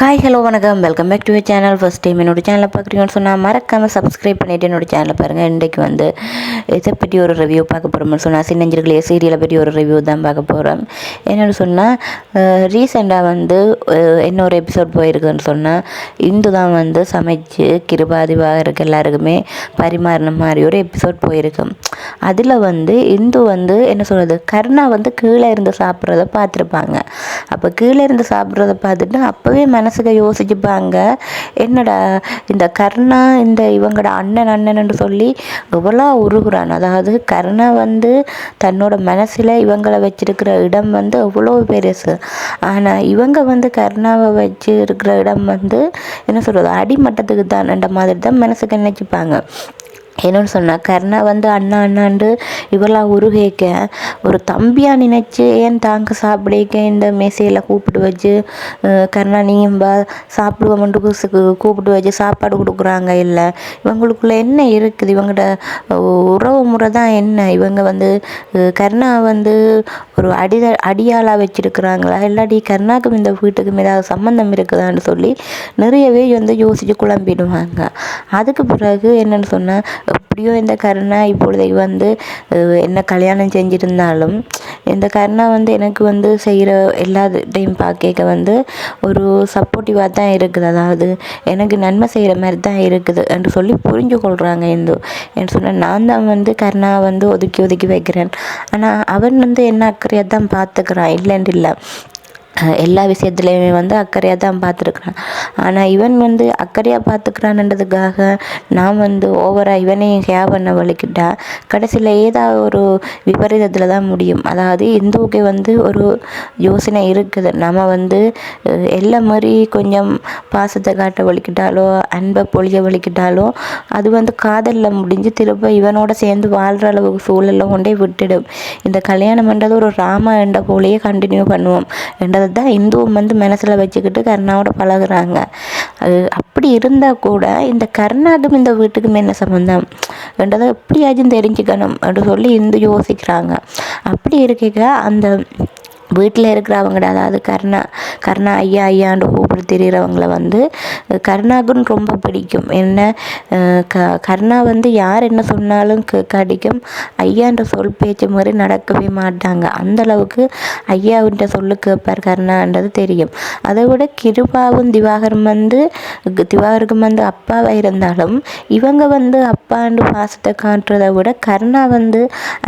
Hi hello வணக்கம். Welcome back to channel first time என்னோட சேனலை பார்க்குறீங்கன்னு சொன்னால் மறக்காமல் சப்ஸ்கிரைப் பண்ணிவிட்டு என்னோடய சேனலை பாருங்கள் இன்றைக்கு வந்து இதை பற்றி ஒரு ரிவ்யூ பார்க்க போகிறோம்னு சொன்னால் சின்னஞ்சிர்களே சீரியலை பற்றி ஒரு ரிவ்யூ தான் பார்க்க போகிறோம் என்னென்னு சொன்னால் ரீசெண்டாக வந்து என்ன இன்னொரு எபிசோட் போயிருக்குன்னு சொன்னால் இந்து தான் வந்து சமைச்சு கிருபாதிவாக இருக்க எல்லாருக்குமே பரிமாறின மாதிரி ஒரு எபிசோட் போயிருக்கும் அதில் வந்து இந்து வந்து என்ன சொல்கிறது கருணா வந்து கீழே இருந்து சாப்பிட்றத பார்த்துருப்பாங்க. அப்போ கீழே இருந்து சாப்பிட்றத பார்த்துட்டு அப்போவே மனசுக்கு யோசிச்சுப்பாங்க என்னடா இந்த கர்ணா இந்த இவங்களோட அண்ணன் அண்ணன் சொல்லி எவ்வளோ உருகுறான். அதாவது கர்ணா வந்து தன்னோட மனசில் இவங்களை வச்சிருக்கிற இடம் வந்து எவ்வளோ பெருசு. ஆனால் இவங்க வந்து கர்ணாவை வச்சு இருக்கிற இடம் வந்து என்ன சொல்கிறது அடிமட்டத்துக்கு தான்ன்ற மாதிரி தான் மனசுக்கு நினச்சிப்பாங்க. என்னன்னு சொன்னால் கர்ணா வந்து அண்ணா அண்ணாண்டு இவெல்லாம் உருகேக்க ஒரு தம்பியாக நினச்சி ஏன் தாங்க சாப்பிடக்க இந்த மேசையில் கூப்பிட்டு வச்சு கருணா நீயும் பா சாப்பிடுவோம்ட்டு கூப்பிட்டு வச்சு சாப்பாடு கொடுக்குறாங்க இல்லை. இவங்களுக்குள்ள என்ன இருக்குது? இவங்களோட உறவு முறை தான் என்ன? இவங்க வந்து கருணா வந்து ஒரு அடித அடியாளாக வச்சிருக்கிறாங்களா? இல்லாட்டி கருணாக்கும் இந்த வீட்டுக்கும் ஏதாவது சம்மந்தம் இருக்குதான்னு சொல்லி நிறையவே வந்து யோசித்து குழம்பிடுவாங்க. அதுக்கு பிறகு என்னன்னு சொன்னால் எப்படியோ இந்த கருணா இப்பொழுதை வந்து என்ன கல்யாணம் செஞ்சிருந்தாலும் இந்த கருணா வந்து எனக்கு வந்து செய்கிற எல்லா டைம் பார்க்க வந்து ஒரு சப்போர்ட்டிவாக தான் இருக்குது. அதாவது எனக்கு நன்மை செய்கிற மாதிரி தான் இருக்குது என்று சொல்லி புரிஞ்சு கொள்கிறாங்க இந்து. என்று சொன்னால் நான் தான் வந்து கருணா வந்து ஒதுக்கி ஒதுக்கி வைக்கிறேன். ஆனால் அவன் வந்து என்ன அக்கறையாக தான் பார்த்துக்கிறான் இல்லைன்ட்டு இல்லை எல்லா விஷயத்துலையுமே வந்து அக்கறையாக தான் பார்த்துருக்குறான். ஆனால் இவன் வந்து அக்கறையாக பார்த்துக்கிறான்ன்றதுக்காக நான் வந்து ஓவராக இவனையும் ஹேவ் பண்ண வலிக்கிட்டா கடைசியில் ஏதாவது ஒரு விபரீதத்தில் தான் முடியும். அதாவது இந்துவுக்கு வந்து ஒரு யோசனை இருக்குது. நம்ம வந்து எல்லா மாதிரி கொஞ்சம் பாசத்தை காட்ட வலிக்கிட்டாலோ அன்பை பொழிய வலிக்கிட்டாலோ அது வந்து காதலில் முடிஞ்சு திரும்ப இவனோட சேர்ந்து வாழ்கிற அளவுக்கு சூழலில் கொண்டே விட்டுடும். இந்த கல்யாணம் பண்ணுறது ஒரு ராமா என்ற போலேயே கண்டினியூ பண்ணுவோம். என்றது தான் இந்துவும் வந்து மனசில் வச்சுக்கிட்டு கர்ணாவோட பழகுறாங்க. அது அப்படி இருந்தால் கூட இந்த கர்ணாதும் இந்த வீட்டுக்கும் என்ன சம்மந்தம் என்றதை எப்படியாச்சும் தெரிஞ்சுக்கணும் அப்படின்னு சொல்லி இந்து யோசிக்கிறாங்க. அப்படி இருக்க அந்த வீட்டில் இருக்கிறவங்கட அதாவது கருணா கருணா ஐயா ஐயாண்டு கூப்பிட்டு தெரிகிறவங்கள வந்து கருணாக்குன்னு ரொம்ப பிடிக்கும். என்ன க கருணா வந்து யார் என்ன சொன்னாலும் கடிக்கும் ஐயான்ற சொல் பேச்சு மாதிரி நடக்கவே மாட்டாங்க. அந்தளவுக்கு ஐயாவுன்ற சொல்லு கேட்பார் கருணான்றது தெரியும். அதை விட கிருபாவும் திவாகரும் வந்து திவாகருக்கும் வந்து அப்பாவாக இருந்தாலும் இவங்க வந்து அப்பாண்டு பாசத்தை காட்டுறதை விட கருணா வந்து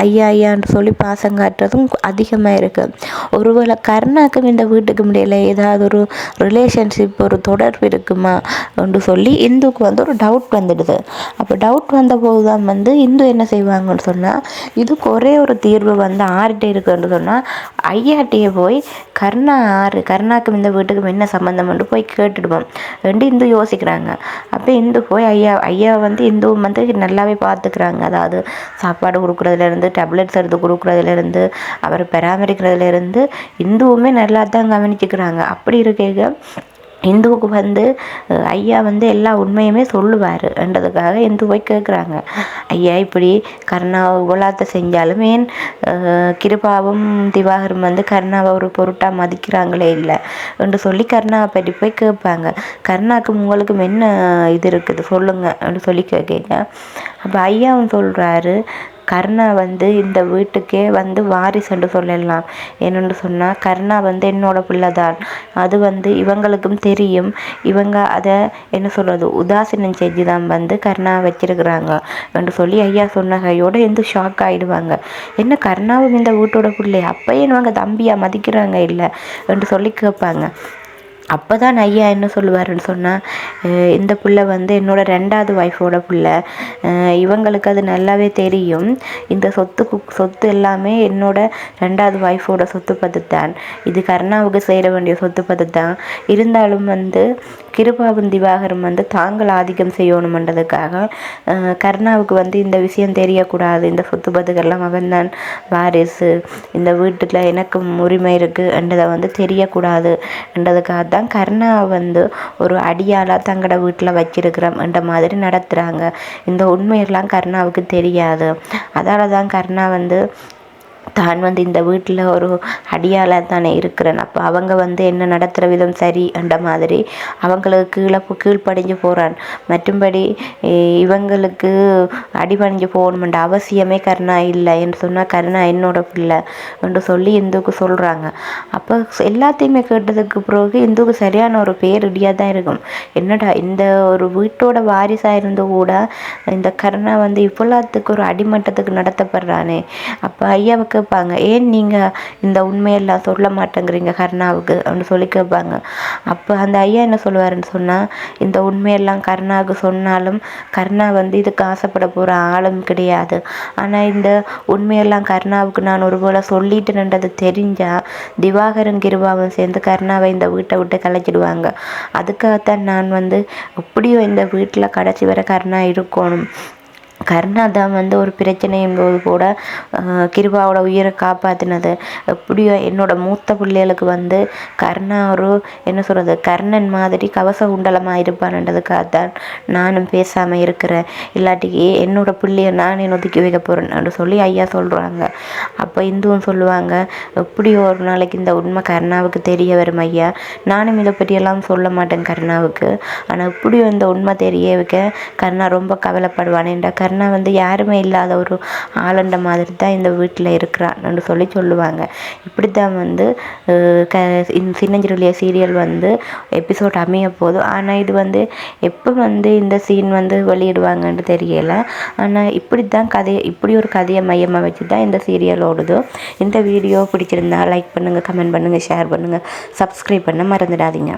ஐயா ஐயான்னு சொல்லி பாசம் காட்டுறதும் அதிகமாக இருக்குது ஒருவேளை கருணாக்கும் இந்த வீட்டுக்கு முடியல ஏதாவது ஒரு ரிலேஷன்ஷிப் ஒரு தொடர்பு இருக்குமா என்று சொல்லி இந்துக்கு வந்து ஒரு டவுட் வந்துடுது. அப்போ டவுட் வந்தபோது தான் வந்து இந்து என்ன செய்வாங்கன்னு சொன்னால் இதுக்கு ஒரே ஒரு தீர்வு வந்து ஆர்கிட்ட இருக்குன்னு சொன்னால் ஐயாட்டியை போய் கர்ணா ஆறு கர்ணாக்கும் இந்த வீட்டுக்கும் என்ன சம்மந்தம்னு போய் கேட்டுடுவோம் ரெண்டு இந்து யோசிக்கிறாங்க. அப்போ இந்து போய் ஐயா ஐயா வந்து இந்துவும் வந்து நல்லாவே பார்த்துக்கிறாங்க. அதாவது சாப்பாடு கொடுக்குறதுலேருந்து டேப்லெட்ஸ் எடுத்து கொடுக்குறதுலேருந்து அவரை பராமரிக்கிறதுலேருந்து இந்துவுமே நல்லா தான் கவனிச்சுக்கிறாங்க. அப்படி இருக்க இந்துவுக்கு வந்து ஐயா வந்து எல்லா உண்மையுமே சொல்லுவார் என்றதுக்காக இந்து போய் கேட்குறாங்க ஐயா இப்படி கருணா உலாத்தை செஞ்சாலும் ஏன் கிருபாவும் திவாகரும் வந்து கருணாவை ஒரு பொருட்டாக மதிக்கிறாங்களே இல்லை என்று சொல்லி கருணாவை பற்றி போய் கேட்பாங்க. கருணாக்கும் உங்களுக்கும் என்ன இது இருக்குது? சொல்லுங்க அப்படின்னு சொல்லி கேட்க அப்போ ஐயாவும் சொல்கிறாரு கர்ணா வந்து இந்த வீட்டுக்கே வந்து வாரிசுன்னு சொல்லலாம். என்னென்னு சொன்னால் கர்ணா வந்து என்னோட பிள்ளை தான் அது வந்து இவங்களுக்கும் தெரியும். இவங்க அதை என்ன சொல்கிறது உதாசீனம் செஞ்சு தான் வந்து கர்ணா வச்சிருக்கிறாங்க என்று சொல்லி ஐயா சொன்ன கையோட எந்த ஷாக் ஆகிடுவாங்க என்ன கர்ணாவும் இந்த வீட்டோட பிள்ளை? அப்பயே இவங்க தம்பியாக மதிக்கிறாங்க இல்லை? என்று சொல்லி கேட்பாங்க. அப்போ தான் ஐயா என்ன சொல்லுவாருன்னு சொன்னால் இந்த பிள்ளை வந்து என்னோட ரெண்டாவது ஒய்ஃபோட பிள்ளை. இவங்களுக்கு அது நல்லாவே தெரியும். இந்த சொத்து சொத்து எல்லாமே என்னோட ரெண்டாவது ஒய்ஃபோட சொத்து பத்து தான் இது கருணாவுக்கு சேர வேண்டிய சொத்து பத்து தான் இருந்தாலும் வந்து கிருபாவும் திவாகரும் வந்து தாங்கள் ஆதிக்கம் செய்யணுமன்றதுக்காக கருணாவுக்கு வந்து இந்த விஷயம் தெரியக்கூடாது. இந்த சொத்து பத்துக்கெல்லாம் அவன் தான் வாரிசு. இந்த வீட்டில் எனக்கும் உரிமை இருக்குன்றதை வந்து தெரியக்கூடாது. என்றதுக்காக தான் கருணா வந்து ஒரு அடியாளாக தங்கட வீட்டில் வச்சிருக்கிறோம் என்ற மாதிரி நடத்துகிறாங்க இந்த உண்மையெல்லாம் கருணாவுக்கு தெரியாது. அதால் தான் கருணா வந்து தான் வந்து இந்த வீட்டில் ஒரு அடியாளாக தானே இருக்கிறேன். அப்போ அவங்க வந்து என்ன நடத்துகிற விதம் சரி என்ற மாதிரி அவங்களுக்கு கீழே கீழ்ப்படிஞ்சு போகிறான். மற்றும்படி இவங்களுக்கு அடிபணிஞ்சு போகணுமென்ற அவசியமே கருணா இல்லை என்று சொன்னால் கருணா என்னோட பிள்ளை என்று சொல்லி இந்துக்கு சொல்கிறாங்க. அப்போ எல்லாத்தையுமே கேட்டதுக்கு பிறகு இந்துக்கு சரியான ஒரு பேரிடியாக தான் இருக்கும். என்னடா இந்த ஒரு வீட்டோட வாரிசாக இருந்து கூட இந்த கருணா வந்து இவ்வளோத்துக்கு ஒரு அடிமட்டத்துக்கு நடத்தப்படுறானே. அப்போ ஐயாவை கேட்பாங்க ஏன் நீங்கள் இந்த உண்மையெல்லாம் சொல்ல மாட்டேங்கிறீங்க கருணாவுக்கு? அப்படின்னு சொல்லி கேட்பாங்க. அப்போ அந்த ஐயா என்ன சொல்லுவாருன்னு சொன்னால் இந்த உண்மையெல்லாம் கருணாவுக்கு சொன்னாலும் கருணா வந்து இதுக்கு ஆசைப்பட போகிற ஆளும் கிடையாது. ஆனால் இந்த உண்மையெல்லாம் கருணாவுக்கு நான் ஒருபோல சொல்லிட்டேன்ன்றது தெரிஞ்சால் திவாகரன் கிருபாவும் சேர்ந்து கருணாவை இந்த வீட்டை விட்டு கலைச்சிடுவாங்க. அதுக்காகத்தான் நான் வந்து எப்படியும் இந்த வீட்டில் கடைசி வரை கருணா இருக்கணும். கருணா தான் வந்து ஒரு பிரச்சனையும் போது கூட கிருபாவோட உயிரை காப்பாற்றினது எப்படியோ என்னோட மூத்த பிள்ளைகளுக்கு வந்து கருணா ஒரு என்ன சொல்கிறது கர்ணன் மாதிரி கவச குண்டலமாக இருப்பான்ன்றதுக்காக தான் நானும் பேசாமல் இருக்கிறேன். இல்லாட்டிக்கு என்னோட பிள்ளைய நான் என்ன ஒதுக்கி வைக்க போகிறேன்னு சொல்லி ஐயா சொல்கிறாங்க அப்போ இந்துவும் சொல்லுவாங்க எப்படி ஒரு நாளைக்கு இந்த உண்மை கருணாவுக்கு தெரிய வரும் ஐயா. நானும் இதை பற்றியெல்லாம் சொல்ல மாட்டேன் கருணாவுக்கு. ஆனால் எப்படியோ இந்த உண்மை தெரிய வைக்க கருணா ரொம்ப கவலைப்படுவானேன்ற என்ற கருணா வந்து யாருமே இல்லாத ஒரு ஆளண்ட மாதிரி தான் இந்த வீட்டில் இருக்கிறான்னு சொல்லி சொல்லுவாங்க. இப்படி தான் வந்து க இந்த சின்னஞ்சிறுலிய சீரியல் வந்து எபிசோட் அமைய போதும் ஆனால் இது வந்து எப்போ வந்து இந்த சீன் வந்து வெளியிடுவாங்கன்னு தெரியல. ஆனால் இப்படி தான் கதையை இப்படி ஒரு கதையை மையமாக வச்சு தான் இந்த சீரியல் ஓடுது. இந்த வீடியோ பிடிச்சிருந்தா லைக் பண்ணுங்கள் கமெண்ட் பண்ணுங்கள் ஷேர் பண்ணுங்கள் சப்ஸ்கிரைப் பண்ண மறந்துடாதீங்க.